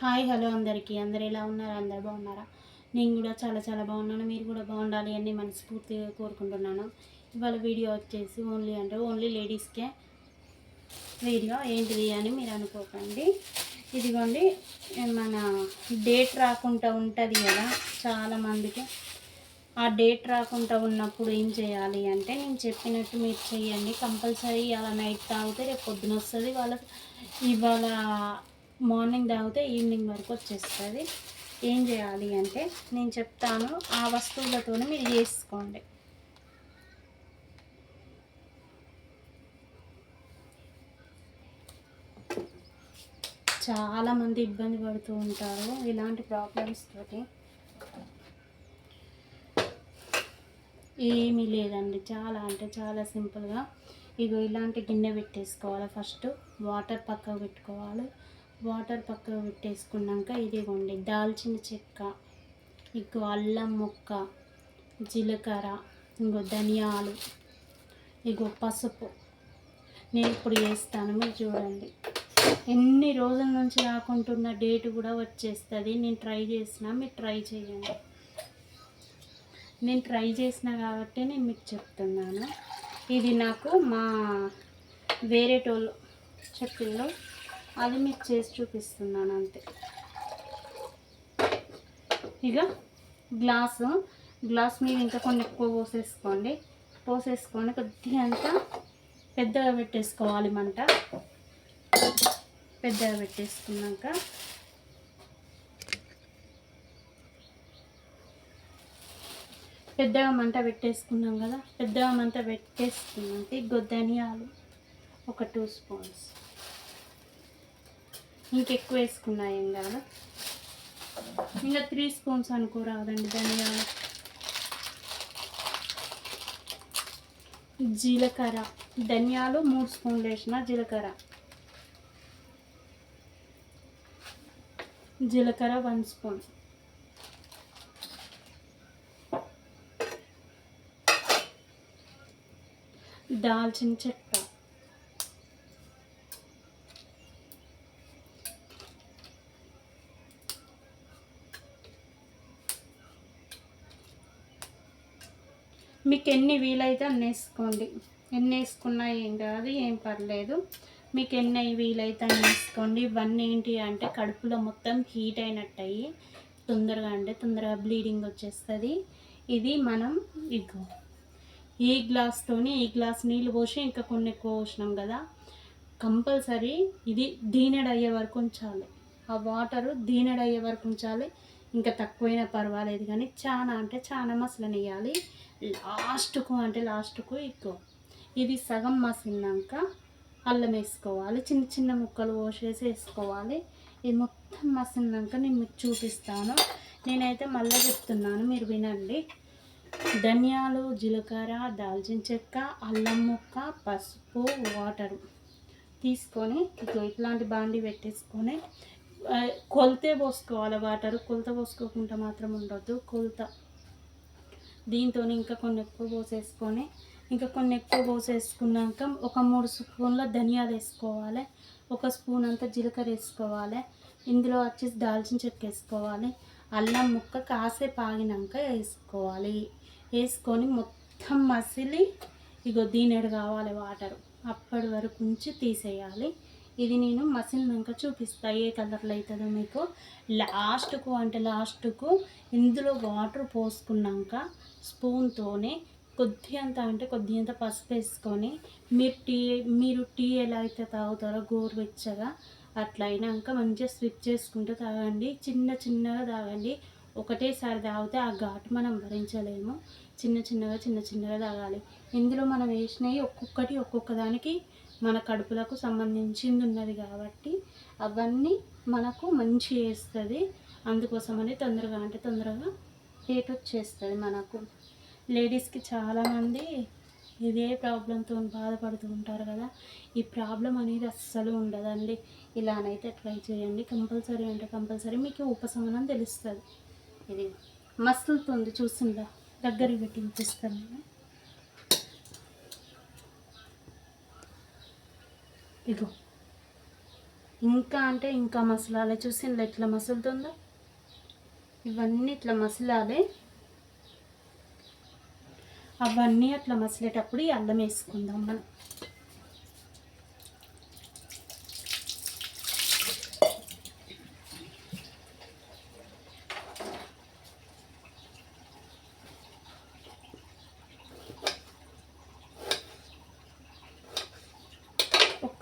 Hi hello అందరికీ. అందరు ఎలా ఉన్నారు? అందరు బాగున్నారా? నేను కూడా చాలా చాలా బాగున్నాను. మీరు కూడా బాగుండాలి అని మనస్ఫూర్తిగా కోరుకుంటున్నాను. ఇవాళ వీడియో వచ్చేసి ఓన్లీ అంటే ఓన్లీ లేడీస్కే వీడియో. ఏంటిది అని మీరు అనుకోకండి. ఇదిగోండి మన డేట్ రాకుండా ఉంటుంది కదా చాలామందికి ఆ డేట్ రాకుండా ఉన్నప్పుడు ఏం చేయాలి అంటే నేను చెప్పినట్టు మీరు చేయండి. కంపల్సరీ అలా నైట్ తాగితే రేపు పొద్దున వస్తుంది వాళ్ళకి. ఇవాళ మార్నింగ్ తాగితే ఈవినింగ్ వరకు వచ్చేస్తుంది. ఏం చేయాలి అంటే నేను చెప్తాను ఆ వస్తువులతోనే మీరు చేసుకోండి. చాలామంది ఇబ్బంది పడుతూ ఉంటారు ఇలాంటి ప్రాబ్లమ్స్ తోటి. ఏమీ లేదండి. చాలా అంటే చాలా సింపుల్గా ఇగో ఇలాంటి గిన్నె పెట్టేసుకోవాలి. ఫస్ట్ వాటర్ పక్కకు పెట్టుకోవాలి. వాటర్ పక్కకు పెట్టేసుకున్నాక ఇదిగోండి దాల్చిన చెక్క ఇంకో అల్లం ముక్క జీలకర్ర ఇంకో ధనియాలు ఇగో పసుపు. నేను ఇప్పుడు వేస్తాను మీరు చూడండి. ఎన్ని రోజుల నుంచి రాకుంటున్న డేట్ కూడా వచ్చేస్తుంది. నేను ట్రై చేసిన మీరు ట్రై చేయండి. నేను ట్రై చేసిన కాబట్టి నేను మీకు చెప్తున్నాను. ఇది నాకు మా వేరే టోళ్ళు చెప్పిందో అది మీకు చేసి చూపిస్తున్నాను అంతే. ఇక గ్లాసు గ్లాస్ మీద ఇంకా కొన్ని ఎక్కువ పోసేసుకోండి. పోసేసుకొని కొద్దిగా అంతా పెద్దగా పెట్టేసుకోవాలి మంట. పెద్దగా పెట్టేసుకున్నాక పెద్దగా మంట పెట్టేసుకున్నాం కదా పెద్దగా మంట పెట్టేసుకున్నాక ఇగో ధనియాలు ఒక టూ స్పూన్స్ ఇంకెక్కువ వేసుకున్నా ఏం కాదు ఇంకా త్రీ స్పూన్స్ అనుకోరాదండి ధనియాలు. జీలకర్ర ధనియాలు మూడు స్పూన్లు వేసిన జీలకర్ర. జీలకర్ర వన్ స్పూన్. దాల్చిన చెక్క మీకు ఎన్ని వీలైతే అన్ని వేసుకోండి. ఎన్ని వేసుకున్నా ఏం కాదు ఏం పర్లేదు. మీకు ఎన్ని వీలైతే అన్ని వేసుకోండి. ఇవన్నీ ఏంటి అంటే కడుపులో మొత్తం హీట్ అయినట్టు అయ్యి తొందరగా అంటే తొందరగా బ్లీడింగ్ వచ్చేస్తుంది. ఇది మనం ఇగో ఈ గ్లాస్తోని ఈ గ్లాస్ నీళ్ళు పోసి ఇంకా కొన్ని ఎక్కువ పోసినాం కదా. కంపల్సరీ ఇది దీనెడు అయ్యే వరకు ఉంచాలి. ఆ వాటరు దీనెడు అయ్యే వరకు ఉంచాలి. ఇంకా తక్కువైనా పర్వాలేదు కానీ చాలా అంటే చాలా మసలనియాలి లాస్ట్కు అంటే లాస్ట్కు ఎక్కువ. ఇది సగం మసిలినాక అల్లం వేసుకోవాలి. చిన్న చిన్న ముక్కలు పోసేసి వేసుకోవాలి. ఇది మొత్తం మసినాక నేను మీకు చూపిస్తాను. నేనైతే మళ్ళీ చెప్తున్నాను మీరు వినండి. ధనియాలు జీలకర్ర దాల్చిన చెక్క అల్లం ముక్క పసుపు వాటరు తీసుకొని ఇట్లాంటి బాండి పెట్టేసుకొని కొలితే పోసుకోవాలి. వాటర్ కొలత పోసుకోకుండా మాత్రం ఉండొద్దు. కొలత దీంతో ఇంకా కొన్ని ఎక్కువ పోసేసుకొని ఇంకా కొన్ని ఎక్కువ పోసేసుకున్నాక ఒక మూడు స్పూన్ల ధనియాలు వేసుకోవాలి ఒక స్పూన్ అంతా జీలకర్ర వేసుకోవాలి ఇందులో వచ్చేసి దాల్చిన చెక్క వేసుకోవాలి అల్లం ముక్క కాసేపు ఆగినాక వేసుకోవాలి. వేసుకొని మొత్తం మసిలి ఇగో దీనెడు కావాలి వాటర్ అప్పటి వరకు ఉంచి తీసేయాలి. ఇది నేను మసిలినాక చూపిస్తా. ఏ కలర్లో అవుతుందో మీకు. లాస్ట్కు అంటే లాస్ట్కు ఇందులో వాటర్ పోసుకున్నాక స్పూన్తోనే కొద్ది అంత అంటే కొద్దిగంత పసుపు వేసుకొని మీరు టీ మీరు టీ ఎలా అయితే తాగుతారో గోరువెచ్చగా అట్లా అయినాక మంచిగా స్విచ్ చేసుకుంటూ తాగండి. చిన్న చిన్నగా తాగండి. ఒకటేసారి తాగితే ఆ ఘాటు మనం భరించలేము. చిన్న చిన్నగా చిన్న చిన్నగా తాగాలి. ఇందులో మనం వేసినవి ఒక్కొక్కటి ఒక్కొక్క దానికి మన కడుపులకు సంబంధించింది ఉన్నది కాబట్టి అవన్నీ మనకు మంచి వేస్తుంది అందుకోసమని తొందరగా అంటే తొందరగా హీట్ వచ్చేస్తుంది మనకు. లేడీస్కి చాలామంది ఇదే ప్రాబ్లంతో బాధపడుతూ ఉంటారు కదా. ఈ ప్రాబ్లం అనేది అస్సలు ఉండదండి. ఇలానైతే ట్రై చేయండి. కంపల్సరీ అంటే కంపల్సరీ మీకు ఉపశమనం తెలుస్తుంది. ఇది మస్తులుతుంది చూసిందా? దగ్గరికి పెట్టి చూపిస్తాను ఇగో. ఇంకా అంటే ఇంకా మసలాలే చూసిందా ఎట్లా మసులుతుందో? ఇవన్నీ ఇట్లా మసలాలి. అవన్నీ అట్లా మసిలేటప్పుడు ఈ అల్లం వేసుకుందాం మనం.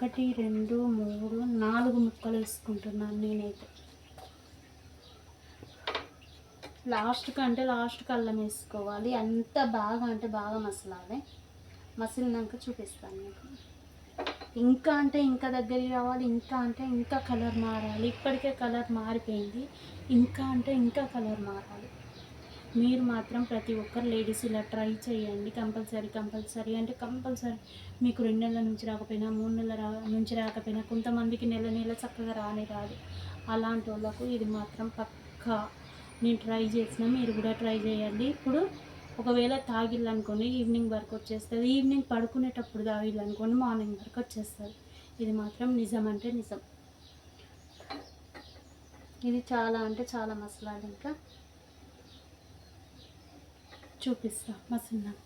ఒకటి రెండు మూడు నాలుగు ముక్కలు వేసుకుంటున్నాను నేనైతే. లాస్ట్కి అంటే లాస్ట్కి అల్లం వేసుకోవాలి. అంత బాగా అంటే బాగా మసలాలి. మసిలినాక చూపిస్తాను మీకు. ఇంకా అంటే ఇంకా దగ్గరికి రావాలి ఇంకా అంటే ఇంకా కలర్ మారాలి. ఇప్పటికే కలర్ మారిపోయింది. ఇంకా అంటే ఇంకా కలర్ మారాలి. మీరు మాత్రం ప్రతి ఒక్కరు లేడీస్ ఇలా ట్రై చేయండి. Compulsory compulsory. అంటే కంపల్సరీ మీకు రెండు నెలల నుంచి రాకపోయినా మూడు నెలల రా నుంచి రాకపోయినా కొంతమందికి నెల నెల చక్కగా రాని రాదు. అలాంటి వాళ్ళకు ఇది మాత్రం పక్కా. నేను ట్రై చేసిన మీరు కూడా ట్రై చేయండి. ఇప్పుడు ఒకవేళ తాగిళ్ళనుకోండి ఈవినింగ్ వరకు వచ్చేస్తుంది. ఈవినింగ్ పడుకునేటప్పుడు తాగిల్లనుకోండి మార్నింగ్ వరకు వచ్చేస్తుంది. ఇది మాత్రం నిజం అంటే నిజం. ఇది చాలా అంటే చాలా మసాలాలు ఇంకా. చూపిస్తా మసిలినాక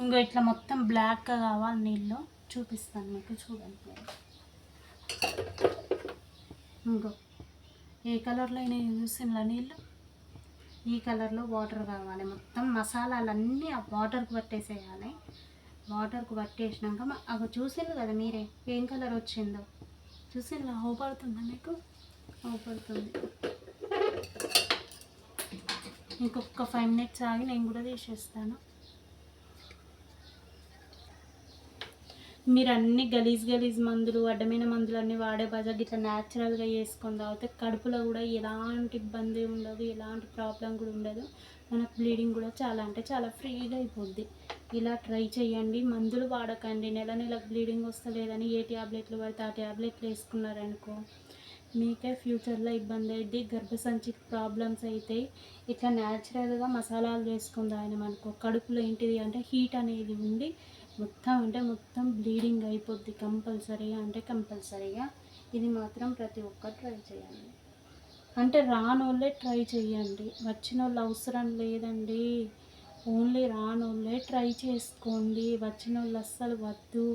ఇంకో ఇట్లా మొత్తం బ్లాక్గా కావాలి నీళ్ళు. చూపిస్తాను మీకు చూడండి. ఇంకో ఏ కలర్లో నేను చూసిన నీళ్ళు? ఈ కలర్లో వాటర్ కావాలి మొత్తం. మసాలాలన్నీ ఆ వాటర్కి పట్టేసేయాలి. వాటర్కి పట్టేసినాక అవి చూసింది కదా మీరే ఏం కలర్ వచ్చిందో? చూసిందా అవుపడుతుందా మీకు? అవపడుతుంది. ఇంకొక ఫైవ్ మినిట్స్ ఆగి నేను కూడా తీసేస్తాను. మీరు అన్ని గలీజ్ గలీజ్ మందులు అడ్డమైన మందులు అన్నీ వాడే బజార్ ఇట్లా న్యాచురల్గా చేసుకొని తాగితే కడుపులో కూడా ఎలాంటి ఇబ్బంది ఉండదు ఎలాంటి ప్రాబ్లం కూడా ఉండదు. మనకు బ్లీడింగ్ కూడా చాలా అంటే చాలా ఫ్రీగా అయిపోద్ది. ఇలా ట్రై చేయండి. మందులు వాడకండి. నెల నెల బ్లీడింగ్ వస్తలేదని ఏ ట్యాబ్లెట్లు పడితే ఆ ట్యాబ్లెట్లు వేసుకున్నారనుకో మీకే ఫ్యూచర్లో ఇబ్బంది అయింది గర్భసంచి ప్రాబ్లమ్స్ అవుతాయి ఇట్లా న్యాచురల్గా మసాలాలు చేసుకుందాం ఆయన మనకు. కడుపులో ఏంటిది అంటే హీట్ అనేది ఉండి మొత్తం అంటే మొత్తం బ్లీడింగ్ అయిపోద్ది కంపల్సరీగా అంటే కంపల్సరీగా. ఇది మాత్రం ప్రతి ఒక్కరు ట్రై చేయండి. అంటే రానోళ్ళే ట్రై చేయండి. వచ్చిన వాళ్ళు అవసరం లేదండి. ఓన్లీ రానోళ్ళే ట్రై చేసుకోండి. వచ్చిన వాళ్ళు అస్సలు వద్దు.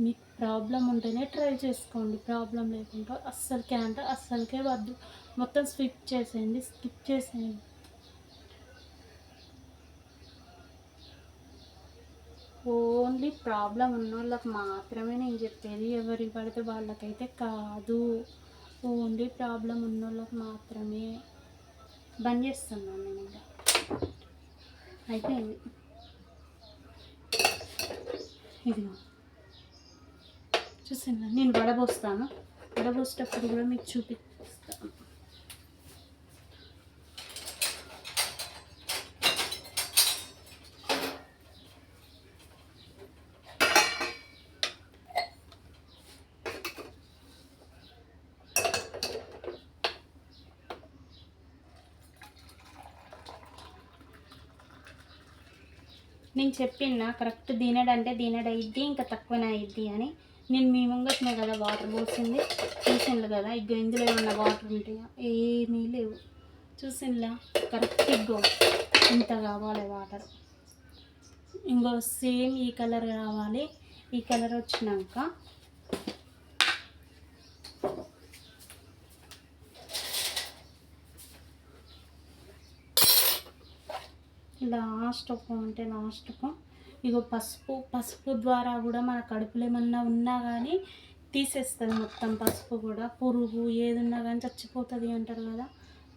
మీకు ప్రాబ్లం ఉంటేనే ట్రై చేసుకోండి. ప్రాబ్లం లేకుండా అస్సలకే అంటే అస్సలకే వద్దు. మొత్తం స్కిప్ చేసేయండి స్కిప్ చేసేయండి. ఓన్లీ ప్రాబ్లం ఉన్న వాళ్ళకి మాత్రమే నేను చెప్పేది. ఎవరికి పడితే వాళ్ళకైతే కాదు. ఓన్లీ ప్రాబ్లం ఉన్న వాళ్ళకి మాత్రమే. బంద్ చేస్తున్నాను నేను ఇంకా. అయిపోయింది. ఇదిగో. చూసిందా నేను వడబోస్తాను వడబోసేటప్పుడు కూడా మీకు చూపిస్తాను. నేను చెప్పిన కరెక్ట్ దీనడంటే దీనడైద్ది ఇంకా తక్కువనే అని. నేను మీ ముంగట్నే కదా వాటర్ పోసింది. చూసిండ్రు కదా? ఇగ్గో ఇందులో ఏమన్నా వాటర్ ఉంటాయా ఏమీ లేవు. చూసిండ్లా? కరెక్ట్ ఇగ్గో ఇంత కావాలి వాటర్ ఇంకో సేమ్ ఈ కలర్ కావాలి. ఈ కలర్ వచ్చినాక లాస్ట్ ఒక అంటే లాస్ట్ ఒక. ఇగో పసుపు పసుపు ద్వారా కూడా మన కడుపులో ఏమన్నా ఉన్నా కానీ తీసేస్తుంది మొత్తం పసుపు కూడా. పురుగు ఏది ఉన్నా కానీ చచ్చిపోతుంది అంటారు కదా.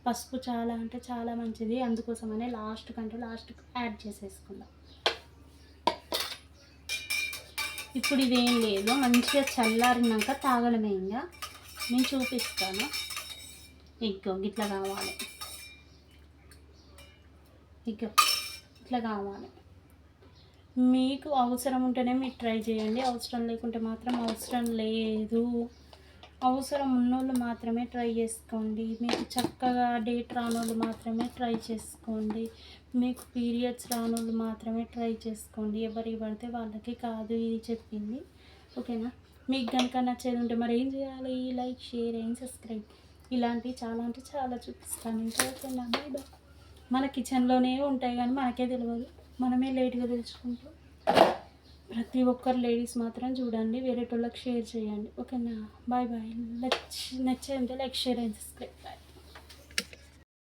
పసుపు చాలా అంటే చాలా మంచిది. అందుకోసమనే లాస్ట్ కంటే లాస్ట్ యాడ్ చేసేసుకుందాం. ఇప్పుడు ఇదేం లేదు. మంచిగా చల్లారినాక తాగడమే ఇంకా నేను చూపిస్తాను. ఇగ్గో ఇట్లా కావాలి. ఇగ్గో ఇట్లా కావాలి. మీకు అవసరం ఉంటేనే మీరు ట్రై చేయండి. అవసరం లేకుంటే మాత్రం అవసరం లేదు. అవసరం ఉన్నోళ్ళు మాత్రమే ట్రై చేసుకోండి. మీకు చక్కగా డేట్ రానోళ్ళు మాత్రమే ట్రై చేసుకోండి. మీకు పీరియడ్స్ రానోళ్ళు మాత్రమే ట్రై చేసుకోండి. ఎవరికి పడితే వాళ్ళకి కాదు ఇది చెప్పింది. ఓకేనా? మీకు కనుక నచ్చేది ఉంటే మరి ఏం చేయాలి? Like share and subscribe. ఇలాంటివి చాలా అంటే చాలా చూపిస్తాను. ఇంకా ఓకేనా? మన కిచెన్లోనే ఉంటాయి కానీ మనకే తెలియదు మనమే లేట్గా తెలుసుకుంటాం. ప్రతి ఒక్కరు లేడీస్ మాత్రం చూడండి వేరే వాళ్ళకి షేర్ చేయండి. ఓకేనా? Bye bye. నచ్చ నచ్చేది like share and subscribe. Bye.